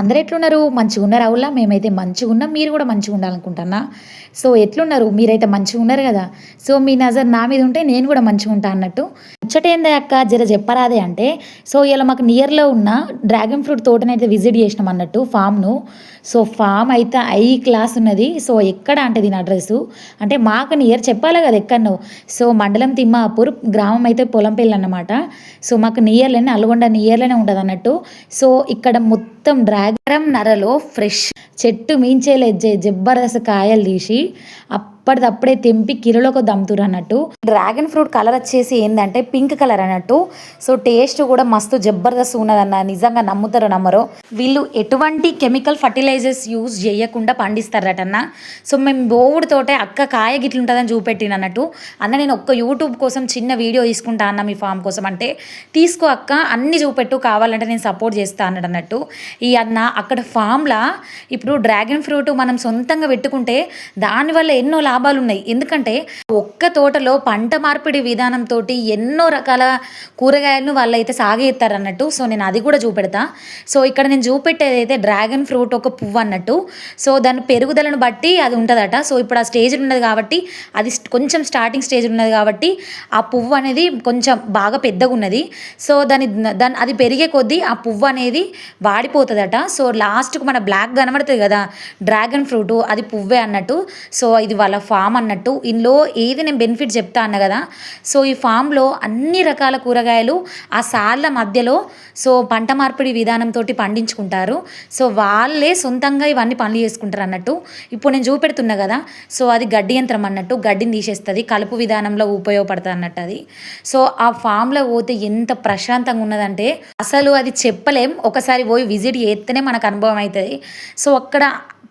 అందరు ఎట్లున్నారు? మంచిగా ఉన్నారు అవులా మేమైతే మంచిగా ఉన్నాం. మీరు కూడా మంచిగా ఉండాలనుకుంటున్నా. సో ఎట్లున్నారు? మీరైతే మంచిగా ఉన్నారు కదా? సో మీ నజర్ నా మీద ఉంటే నేను కూడా మంచిగా ఉంటా అన్నట్టు. ముచ్చటేందే అక్క? జర చెప్పరాదే అంటే సో ఇలా మాకు నియర్లో ఉన్న డ్రాగన్ ఫ్రూట్ తోటని అయితే విజిట్ చేసినాం అన్నట్టు ఫామ్ను. సో ఫామ్ అయితే ఐ క్లాస్ ఉన్నది. సో ఎక్కడ అంటే దీని అడ్రస్ అంటే మాకు నియర్ చెప్పాలి కదా ఎక్కడనో సో మండలం తిమ్మాపూర్ గ్రామం అయితే పొలంపల్లి అన్నమాట. సో మాకు నియర్లోనే నల్గొండ నియర్లోనే ఉంటుంది అన్నట్టు సో ఇక్కడ మొత్తం మొత్తం డ్రాగరం నరలో ఫ్రెష్. చెట్టు మీంచేలే జబ్బరస కాయలు తీసి అప్పటిదప్పుడే తెంపి కిలోలకు దమ్ముతురు అన్నట్టు. డ్రాగన్ ఫ్రూట్ కలర్ వచ్చేసి ఏంటంటే పింక్ కలర్ అన్నట్టు. సో టేస్ట్ కూడా మస్తు జబర్దస్త్ ఉన్నదన్న నిజంగా నమ్ముతారో నమ్మరో. వీళ్ళు ఎటువంటి కెమికల్ ఫర్టిలైజర్స్ యూజ్ చేయకుండా పండిస్తారటన్న. సో మేము బోవుడితోటే అక్క కాయ గిట్లు ఉంటుందని చూపెట్టిన అన్నట్టు. అన్న నేను ఒక్క యూట్యూబ్ కోసం చిన్న వీడియో తీసుకుంటా అన్న మీ ఫామ్ కోసం. అంటే తీసుకో అక్క అన్ని చూపెట్టు కావాలంటే నేను సపోర్ట్ చేస్తా అన్నాడు అన్నట్టు. ఈ అన్న అక్కడ ఫామ్లా ఇప్పుడు డ్రాగన్ ఫ్రూట్ మనం సొంతంగా పెట్టుకుంటే దానివల్ల ఎన్నో లాభాలు ఉన్నాయి ఎందుకంటే ఒక్క తోటలో పంట మార్పిడి విధానంతో ఎన్నో రకాల కూరగాయలను వాళ్ళైతే సాగేస్తారు అన్నట్టు సో నేను అది కూడా చూపెడతా. సో ఇక్కడ నేను చూపెట్టేది అయితే డ్రాగన్ ఫ్రూట్ ఒక పువ్వు అన్నట్టు. సో దాని పెరుగుదలను బట్టి అది ఉంటుందట. సో ఇప్పుడు ఆ స్టేజ్ ఉన్నది కాబట్టి అది కొంచెం స్టార్టింగ్ స్టేజ్ ఉన్నది కాబట్టి ఆ పువ్వు అనేది కొంచెం బాగా పెద్దగా ఉన్నది సో దాని దాని అది పెరిగే కొద్దీ ఆ పువ్వు అనేది వాడిపోతుందట. సో లాస్ట్కు మన బ్లాక్ కనబడుతుంది కదా డ్రాగన్ ఫ్రూట్ అది పువ్వే అన్నట్టు. సో ఇది వాళ్ళ ఫామ్ అన్నట్టు. ఇందులో ఏది నేను బెనిఫిట్ చెప్తా అన్న కదా. సో ఈ ఫామ్లో అన్ని రకాల కూరగాయలు ఆ సార్ల మధ్యలో సో పంట మార్పిడి విధానంతో పండించుకుంటారు. సో వాళ్ళే సొంతంగా ఇవన్నీ పనులు చేసుకుంటారు అన్నట్టు. ఇప్పుడు నేను చూపెడుతున్నా కదా. సో అది గడ్డి యంత్రం అన్నట్టు. గడ్డిని తీసేస్తుంది. కలుపు విధానంలో ఉపయోగపడుతుంది అన్నట్టు అది. సో ఆ ఫామ్లో పోతే ఎంత ప్రశాంతంగా ఉన్నదంటే అసలు అది చెప్పలేం. ఒకసారి పోయి విజిట్ చేస్తేనే మనకు అనుభవం అవుతుంది. సో అక్కడ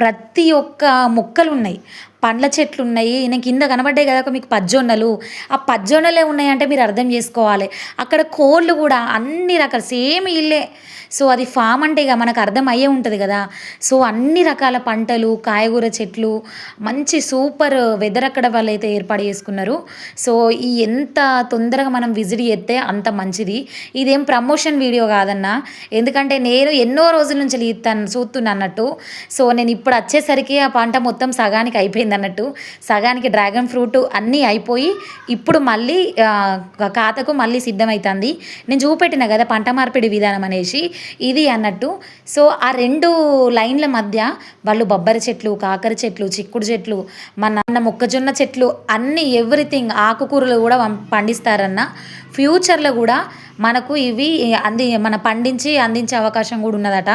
ప్రతి ఒక్క మొక్కలు ఉన్నాయి. పండ్ల చెట్లు ఉన్నాయి నేను కింద కనబడ్డాయి కదా మీకు పజ్జొన్నలు. ఆ పజ్జొన్నలే ఉన్నాయంటే మీరు అర్థం చేసుకోవాలి. అక్కడ కోళ్ళు కూడా అన్ని రకాల సేమ్ ఇల్లే. సో అది ఫామ్ అంటే ఇక మనకు అర్థం అయ్యే ఉంటుంది కదా. సో అన్ని రకాల పంటలు కాయగూర చెట్లు మంచి సూపర్ వెదర్ అక్కడ వాళ్ళు అయితే ఏర్పాటు చేసుకున్నారు. సో ఈ ఎంత తొందరగా మనం విజిట్ చేస్తే అంత మంచిది. ఇదేం ప్రమోషన్ వీడియో కాదన్నా. ఎందుకంటే నేను ఎన్నో రోజుల నుంచి తీస్తాను అన్నట్టు. సో నేను ఇప్పుడు వచ్చేసరికి ఆ పంట మొత్తం సగానికి అయిపోయింది. అన్నట్టు సగానికి డ్రాగన్ ఫ్రూట్ అన్నీ అయిపోయి ఇప్పుడు మళ్ళీ ఖాతకు మళ్ళీ సిద్ధమవుతుంది నేను చూపెట్టిన కదా పంట మార్పిడి విధానం అనేసి. ఇది అన్నట్టు. సో ఆ రెండు లైన్ల మధ్య వాళ్ళు బొబ్బరి చెట్లు కాకర చెట్లు చిక్కుడు చెట్లు మన మొక్కజొన్న చెట్లు అన్ని ఎవ్రీథింగ్ ఆకుకూరలు కూడా పండిస్తారన్న ఫ్యూచర్లో కూడా మనకు ఇవి అంది మన పండించి అందించే అవకాశం కూడా ఉన్నదట.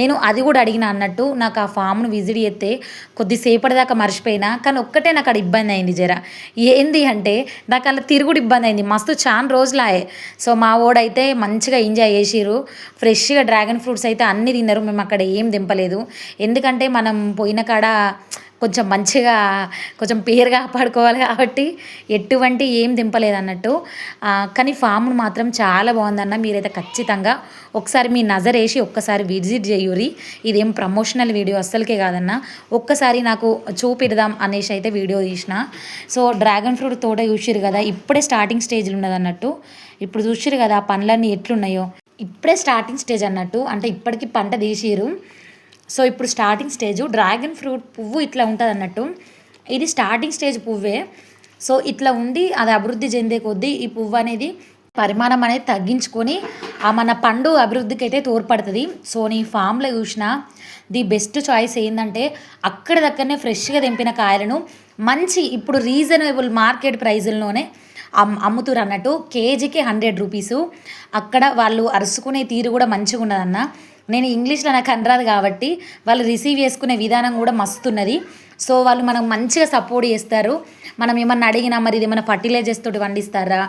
నేను అది కూడా అడిగిన అన్నట్టు నాకు ఆ ఫామ్ను విజిట్ చేస్తే కొద్దిసేపటి దాకా మర్చిపోయినా కానీ ఒక్కటే నాకు అక్కడ ఇబ్బంది అయింది జర. ఏంది అంటే నాకు అలా తిరుగుడు ఇబ్బంది అయింది. మస్తు చాలా రోజులాయే. సో మా ఓడైతే మంచిగా ఎంజాయ్ చేసిరు ఫ్రెష్గా డ్రాగన్ ఫ్రూట్స్ అయితే అన్నీ తిన్నారు. మేము అక్కడ ఏం దింపలేదు ఎందుకంటే మనం పోయిన కాడ కొంచెం మంచిగా కొంచెం పేరు కాపాడుకోవాలి కాబట్టి ఎటువంటి ఏం దింపలేదు అన్నట్టు కానీ ఫామ్ మాత్రం చాలా బాగుందన్న. మీరైతే ఖచ్చితంగా ఒకసారి మీ నజర్ వేసి ఒక్కసారి విజిట్ చేయురి. ఇదేం ప్రమోషనల్ వీడియో అస్సలకే కాదన్న. ఒక్కసారి నాకు చూపిడదాం అనేసి అయితే వీడియో తీసిన. సో డ్రాగన్ ఫ్రూట్ తోట చూసిరు కదా ఇప్పుడే స్టార్టింగ్ స్టేజ్లో ఉన్నది అన్నట్టు ఇప్పుడు చూసిరు కదా ఆ పండ్లన్నీ ఎట్లున్నాయో. ఇప్పుడే స్టార్టింగ్ స్టేజ్ అన్నట్టు. అంటే ఇప్పటికీ పంట తీసిరు సో ఇప్పుడు స్టార్టింగ్ స్టేజ్ డ్రాగన్ ఫ్రూట్ పువ్వు ఇట్లా ఉంటుంది అన్నట్టు. ఇది స్టార్టింగ్ స్టేజ్ పువ్వే. సో ఇట్లా ఉండి అది అభివృద్ధి చెందే కొద్దీ ఈ పువ్వు అనేది పరిమాణం అనేది తగ్గించుకొని ఆ మన పండు అభివృద్ధికి అయితే తోడ్పడుతుంది. సో నీ ఫామ్లో చూసిన ది బెస్ట్ చాయిస్ ఏంటంటే అక్కడ దగ్గరనే ఫ్రెష్గా తెంపిన కాయలను మంచి ఇప్పుడు రీజనబుల్ మార్కెట్ ప్రైజుల్లోనే అమ్ముతురు అన్నట్టు కేజీకి హండ్రెడ్ రూపీసు. అక్కడ వాళ్ళు అరుసుకునే తీరు కూడా మంచిగా ఉన్నదన్న. నేను ఇంగ్లీష్లో నాకు అనరాదు కాబట్టి వాళ్ళు రిసీవ్ చేసుకునే విధానం కూడా మస్తున్నది. సో వాళ్ళు మనకు మంచిగా సపోర్ట్ చేస్తారు. మనం ఏమన్నా అడిగినా మరి ఇది ఏమైనా ఫర్టిలైజర్స్ తోటి వండిస్తారా?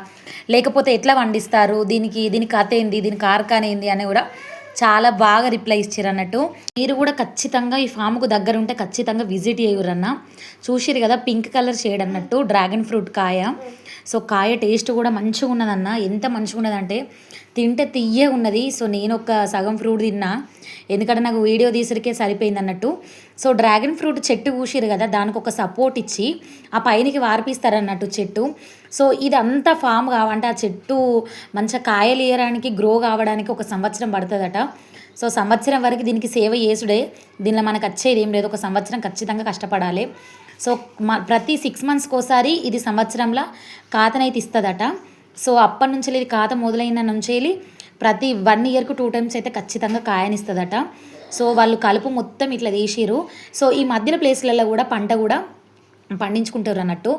లేకపోతే ఎట్లా పండిస్తారు దీనికి దీని కథ ఏంది? దీని కార్ఖాన ఏంది? అని కూడా చాలా బాగా రిప్లై ఇచ్చారు అన్నట్టు మీరు కూడా ఖచ్చితంగా ఈ ఫామ్కు దగ్గర ఉంటే ఖచ్చితంగా విజిట్ చేయరన్న. చూసిరు కదా పింక్ కలర్ షేడ్ అన్నట్టు డ్రాగన్ ఫ్రూట్ కాయ. సో కాయ టేస్ట్ కూడా మంచిగా ఉన్నదన్న ఎంత మంచిగా ఉన్నదంటే తింటే తియ్యే ఉన్నది. సో నేను ఒక సగం ఫ్రూట్ తిన్నా. ఎందుకంటే నాకు వీడియో తీసరికే సరిపోయింది అన్నట్టు. సో డ్రాగన్ ఫ్రూట్ చెట్టు కూసిరు కదా దానికి ఒక సపోర్ట్ ఇచ్చి ఆ పైనకి వార్పిస్తారన్నట్టు చెట్టు. సో ఇదంతా ఫామ్ కావంటే ఆ చెట్టు మంచిగా కాయలు ఇయ్యడానికి గ్రో కావడానికి ఒక సంవత్సరం పడుతుందట. సో సంవత్సరం వరకు దీనికి సేవ చేసుడే. దీనిలో మనకు వచ్చేది ఏం లేదు. ఒక సంవత్సరం ఖచ్చితంగా కష్టపడాలి. సో మ ప్రతి సిక్స్ మంత్స్కి ఒకసారి ఇది సంవత్సరంలో కాతనైతే ఇస్తుందట. సో అప్పటి నుంచి ఇది ఖాత మొదలైన నుంచి ప్రతి వన్ ఇయర్కు టూ టైమ్స్ అయితే ఖచ్చితంగా కాయనిస్తుందట. సో వాళ్ళు కలుపు మొత్తం ఇట్లా తీసిరు సో ఈ మధ్యన ప్లేస్లలో కూడా పంట కూడా పండించుకుంటారు అన్నట్టు.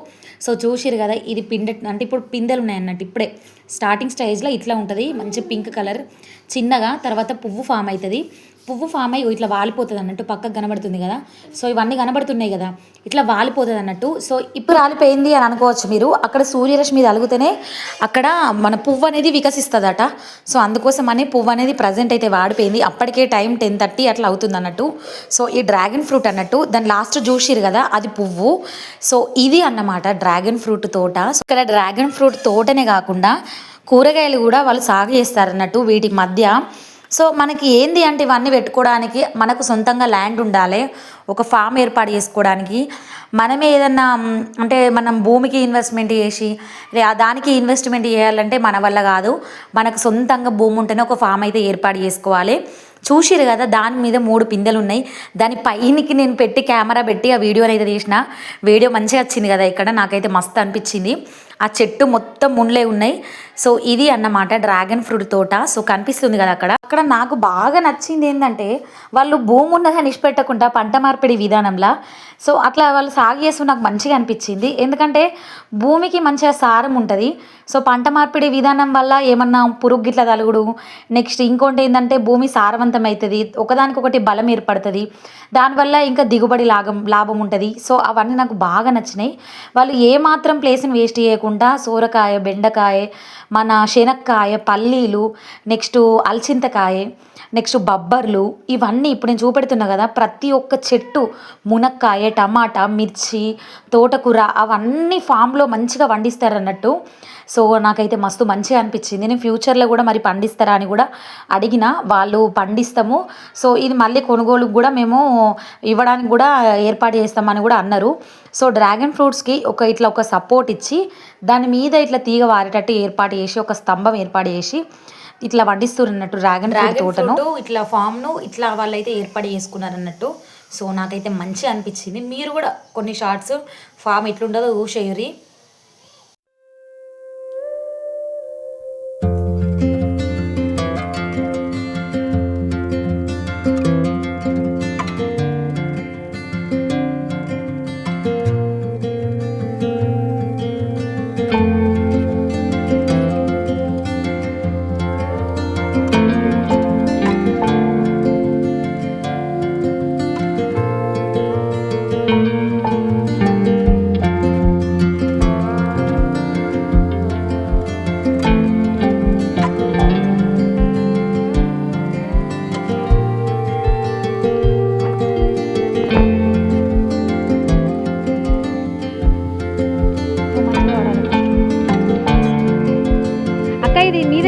సో చూసిరు కదా ఇది పిండ అంటే ఇప్పుడు పిందెలు ఉన్నాయి అన్నట్టు ఇప్పుడే. స్టార్టింగ్ స్టేజ్లో ఇట్లా ఉంటుంది మంచి పింక్ కలర్ చిన్నగా తర్వాత పువ్వు ఫామ్ అవుతుంది. పువ్వు ఫామ్ అయ్యి ఇట్లా వాలిపోతుంది అన్నట్టు పక్కకు కనబడుతుంది కదా. సో ఇవన్నీ కనబడుతున్నాయి కదా. ఇట్లా వాలిపోతుంది అన్నట్టు. సో ఇప్పుడు రాలిపోయింది అని అనుకోవచ్చు మీరు. అక్కడ సూర్యరశ్మి తలుగుతూనే అక్కడ మన పువ్వు అనేది వికసిస్తుందట. సో అందుకోసం అని పువ్వు అనేది ప్రజెంట్ అయితే వాడిపోయింది. అప్పటికే టైం టెన్ థర్టీ అట్లా అవుతుంది అన్నట్టు. సో ఈ డ్రాగన్ ఫ్రూట్ అన్నట్టు దాని లాస్ట్ చూసిరు కదా అది పువ్వు. సో ఇది అన్నమాట డ్రాగన్ ఫ్రూట్ తోట. సో ఇక్కడ డ్రాగన్ ఫ్రూట్ తోటనే కాకుండా కూరగాయలు కూడా వాళ్ళు సాగు చేస్తారన్నట్టు వీటి మధ్య. సో మనకి ఏంది అంటే ఇవన్నీ పెట్టుకోవడానికి మనకు సొంతంగా ల్యాండ్ ఉండాలి. ఒక ఫామ్ ఏర్పాటు చేసుకోవడానికి. మనమే ఏదన్నా అంటే మనం భూమికి ఇన్వెస్ట్మెంట్ చేసి ఆ దానికి ఇన్వెస్ట్మెంట్ చేయాలంటే మన వల్ల కాదు. మనకు సొంతంగా భూమి ఉంటేనే ఒక ఫామ్ అయితే ఏర్పాటు చేసుకోవాలి. చూసిరు కదా దాని మీద మూడు పిందెలు ఉన్నాయి. దాని పైనకి నేను పెట్టి కెమెరా పెట్టి ఆ వీడియోని అయితే తీసిన. వీడియో మంచిగా వచ్చింది కదా ఇక్కడ నాకైతే మస్తు అనిపించింది. ఆ చెట్టు మొత్తం ముండ్లే ఉన్నాయి. సో ఇది అన్నమాట డ్రాగన్ ఫ్రూట్ తోట. సో కనిపిస్తుంది కదా అక్కడ. అక్కడ నాకు బాగా నచ్చింది ఏంటంటే వాళ్ళు భూమి ఉన్నదని ఇష్టపెట్టకుండా పంట మార్పిడి విధానంలా. సో అట్లా వాళ్ళు సాగు చేస్తూ నాకు మంచిగా అనిపించింది. ఎందుకంటే భూమికి మంచిగా సారం ఉంటుంది. సో పంట మార్పిడి విధానం వల్ల ఏమన్నా పురుగు గిట్ల తలుగుడు నెక్స్ట్ ఇంకోటి ఏంటంటే భూమి సారవంతం అవుతుంది ఒకదానికొకటి బలం ఏర్పడుతుంది. దానివల్ల ఇంకా దిగుబడి లాభం లాభం ఉంటుంది. సో అవన్నీ నాకు బాగా నచ్చినాయి. వాళ్ళు ఏ మాత్రం ప్లేస్ని వేస్ట్ చేయకుండా సోరకాయ బెండకాయ మన శనక్కాయ పల్లీలు నెక్స్ట్ అల్చింతకాయ నెక్స్ట్ బబ్బర్లు ఇవన్నీ ఇప్పుడు నేను చూపెడుతున్నా కదా ప్రతి ఒక్క చెట్టు మునక్కాయ టమాటా మిర్చి తోటకూర అవన్నీ ఫామ్లో మంచిగా పండిస్తారు అన్నట్టు సో నాకైతే మస్తు మంచిగా అనిపించింది. నేను ఫ్యూచర్లో కూడా మరి పండిస్తారా అని కూడా అడిగిన వాళ్ళు పండిస్తాము. సో ఇది మళ్ళీ కొనుగోలుకు కూడా మేము ఇవ్వడానికి కూడా ఏర్పాటు చేస్తామని కూడా అన్నారు. సో డ్రాగన్ ఫ్రూట్స్కి ఒక ఇట్లా ఒక సపోర్ట్ ఇచ్చి దాని మీద ఇట్లా తీగ వారేటట్టు ఏర్పాటు చేసి ఒక స్తంభం ఏర్పాటు చేసి ఇట్లా పండిస్తున్నట్టు డ్రాగన్ ఫ్రూట్ తోటను. ఇట్లా ఫామ్ను ఇట్లా వాళ్ళైతే ఏర్పాటు చేసుకున్నారు అన్నట్టు సో నాకైతే మంచిగా అనిపించింది. మీరు కూడా కొన్ని షార్ట్స్ ఫామ్ ఎట్లుండదో చూసేయరి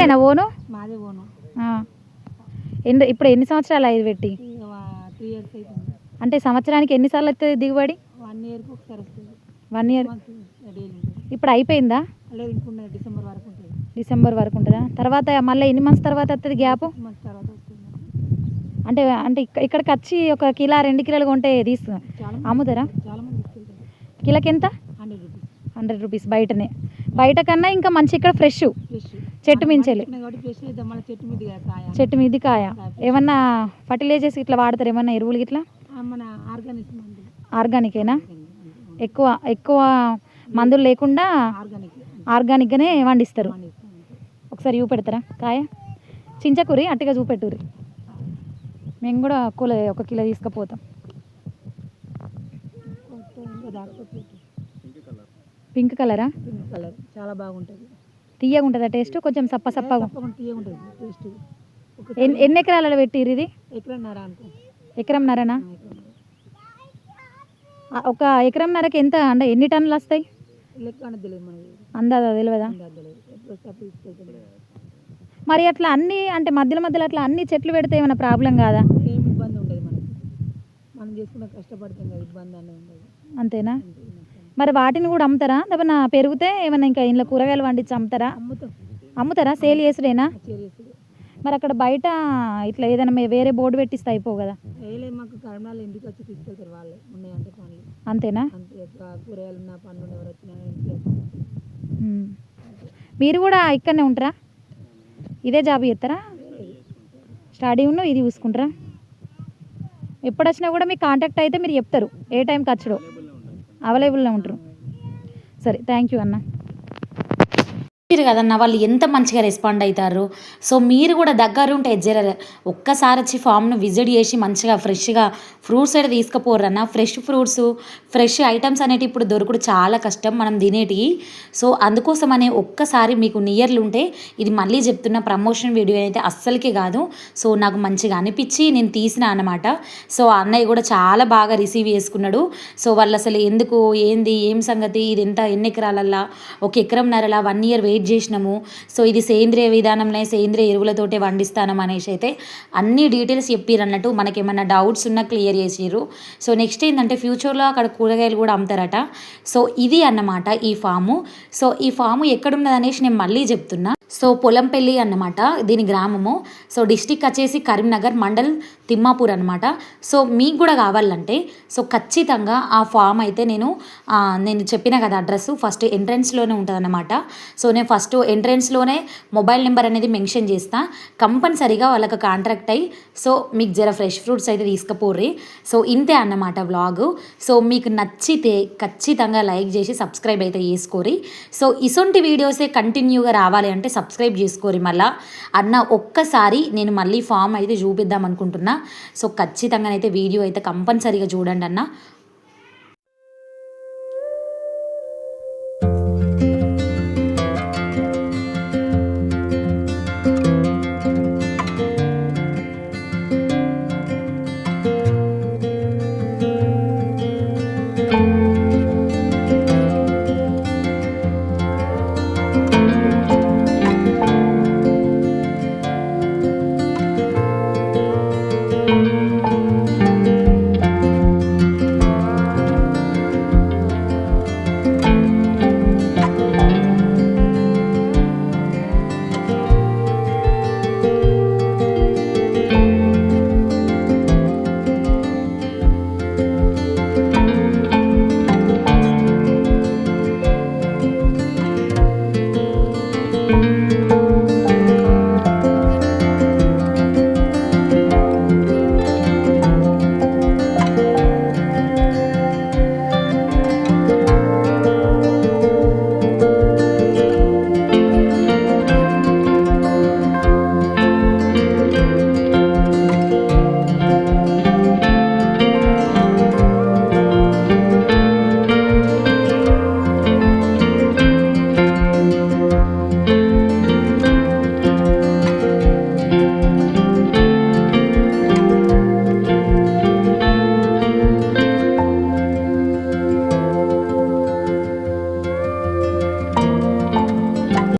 మీదేనా ఓను మాదే ఆ. ఎన్ని ఇప్పుడు ఎన్ని సంవత్సరాలు అయ్యి పెట్టి? త్రీ ఇయర్స్ అవుతుంది అంటే సంవత్సరానికి ఎన్నిసార్లు వస్తుంది దిగుబడి? వన్ ఇయర్కి ఒకసారి వస్తుంది వన్ ఇయర్ ఇప్పుడు అయిపోయిందా? లేదు ఇంకున్నది డిసెంబర్ వరకు ఉంటుంది. డిసెంబర్ వరకు ఉంటుందా? తర్వాత మళ్ళీ ఎన్ని మంత్స్ తర్వాత వస్తుంది గ్యాప్? మంత్ తర్వాత వస్తుంది. అంటే అంటే ఇక్క- ఇక్కడికి వచ్చి ఒక కిలో రెండు కిలోలు కొంటే తీసు చాలా మంది అమ్ముతారా? కిలోకి ఎంత హండ్రెడ్ రూపీస్ బయటనే. బయట కన్నా ఇంకా మంచి ఇక్కడ ఫ్రెష్ చెట్టు మించెలి. చెట్టు మీద కాయ. ఏమన్నా ఫర్టిలైజర్స్ ఇట్లా వాడతారు? ఏమన్నా ఎరువులు ఇట్లా ఆర్గానికేనా? ఎక్కువ ఎక్కువ మందులు లేకుండా ఆర్గానిక్. ఆర్గానిక్గానే వండిస్తారు. ఒకసారి చూపెడతారా కాయ? చించకూరి అట్టిగా చూపెట్టుర్రి. మేము కూడా కూల ఒక కిలో తీసుకుపోతాం. పింక్ కలరా? Pink colour. చాలా బాగుంటుంది. తీయగా ఉంటుందా టేస్ట్? కొంచెం సప్ప సప్పగా టేస్ట్. ఎన్ని ఎకరాలలో పెట్టిర్రు ఇది? ఎకరం నరనా? ఒక ఎకరం నరకి ఎంత? అంటే ఎన్ని టన్నులు వస్తాయి? అందాదా తెలియదా? మరి అట్లా అన్ని అంటే మధ్యలో మధ్యలో అట్లా అన్ని చెట్లు పెడితే ఏమైనా ప్రాబ్లం కాదా? ఇబ్బంది ఉండదు మనం చేసుకున్న కష్టపడతాం కదా ఇబ్బంది అనేది ఉండదు. అంతేనా. మరి వాటిని కూడా అమ్ముతారా? లేకపోతే పెరిగితే ఏమైనా ఇంకా ఇంట్లో కూరగాయలు వండించి అమ్ముతారా? అమ్ముతాం. అమ్ముతారా? సేల్ చేసుడేనా? మరి అక్కడ బయట ఇట్లా ఏదైనా వేరే బోర్డు పెట్టిస్తే అయిపో కదా? వేయలేదు మాకు కర్మాలు ఇంటికి వచ్చి తీసుకెళ్తారు వాళ్ళే? ఉన్నాయంటే పనులు. అంతేనా? అంతే ఆ కూరగాయలు ఉన్న పనులు ఎవరు వచ్చినా ఇంట్లో. మ్మ్. మీరు కూడా ఇక్కడనే ఉంటారా? ఇదే జాబ్ చేస్తారా? స్టడీ ఉన్న ఇది చూసుకుంటారా? ఎప్పుడు వచ్చినా కూడా మీకు కాంటాక్ట్ అయితే మీరు చెప్తారు. ఏ టైంకి వచ్చడో అవైలబుల్లో ఉంటారు. సరే థ్యాంక్ యూ అన్న. చెప్పారు కదన్న వాళ్ళు ఎంత మంచిగా రెస్పాండ్ అవుతారు సో మీరు కూడా దగ్గర ఉంటే జర ఒక్కసారి వచ్చి ఫామ్ను విజిట్ చేసి మంచిగా ఫ్రెష్గా ఫ్రూట్స్ అయితే తీసుకుపోరన్న ఫ్రెష్ ఫ్రూట్స్ ఫ్రెష్ ఐటమ్స్ అనేటివి ఇప్పుడు దొరకడు చాలా కష్టం మనం తినేటివి. సో అందుకోసం అనే ఒక్కసారి మీకు నియర్లు ఉంటే ఇది మళ్ళీ చెప్తున్న ప్రమోషన్ వీడియో అయితే అస్సలకే కాదు. సో నాకు మంచిగా అనిపించి నేను తీసిన అనమాట సో ఆ అన్నయ్య కూడా చాలా బాగా రిసీవ్ చేసుకున్నాడు. సో వాళ్ళు అసలు ఎందుకు ఏంది ఏం సంగతి ఇది ఎంత ఎన్ని ఎకరాలల్లా ఒక ఎకరం నరలా వన్ ఇయర్ వెయిట్ చేసినాము. సో ఇది సేంద్రియ విధానంలో సేంద్రియ ఎరువులతోటే వండిస్తానం అనేసి అయితే అన్ని డీటెయిల్స్ చెప్పారు అన్నట్టు మనకి ఏమైనా డౌట్స్ ఉన్నా క్లియర్ చేసిర్రు. సో నెక్స్ట్ ఏంటంటే ఫ్యూచర్లో అక్కడ కూరగాయలు కూడా అమ్ముతారట. సో ఇది అన్నమాట ఈ ఫాము. సో ఈ ఫాము ఎక్కడున్నది అనేసి నేను మళ్ళీ చెప్తున్నా. సో పొలంపల్లి అన్నమాట దీని గ్రామము. సో డిస్టిక్ వచ్చేసి కరీంనగర్ మండల్ తిమ్మాపూర్ అనమాట సో మీకు కూడా కావాలంటే సో ఖచ్చితంగా ఆ ఫామ్ అయితే నేను నేను చెప్పిన కదా అడ్రస్ ఫస్ట్ ఎంట్రన్స్లోనే ఉంటుందన్నమాట. సో నేను ఫస్ట్ ఎంట్రన్స్లోనే మొబైల్ నెంబర్ అనేది మెన్షన్ చేస్తా. కంపల్సరీగా వాళ్ళకి కాంట్రాక్ట్ అయ్యి సో మీకు జర ఫ్రెష్ ఫ్రూట్స్ అయితే తీసుకుపోర్రి. సో ఇంతే అన్నమాట వ్లాగ్. సో మీకు నచ్చితే ఖచ్చితంగా లైక్ చేసి సబ్స్క్రైబ్ అయితే చేసుకోరి సో ఇసొంటి వీడియోసే కంటిన్యూగా రావాలి అంటే సబ్స్క్రైబ్ చేసుకోరి మళ్ళీ. అన్న ఒక్కసారి నేను మళ్ళీ ఫామ్ అయితే చూపిద్దాం అనుకుంటున్నా. సో ఖచ్చితంగానైతే వీడియో అయితే కంపల్సరీగా చూడండి అన్న.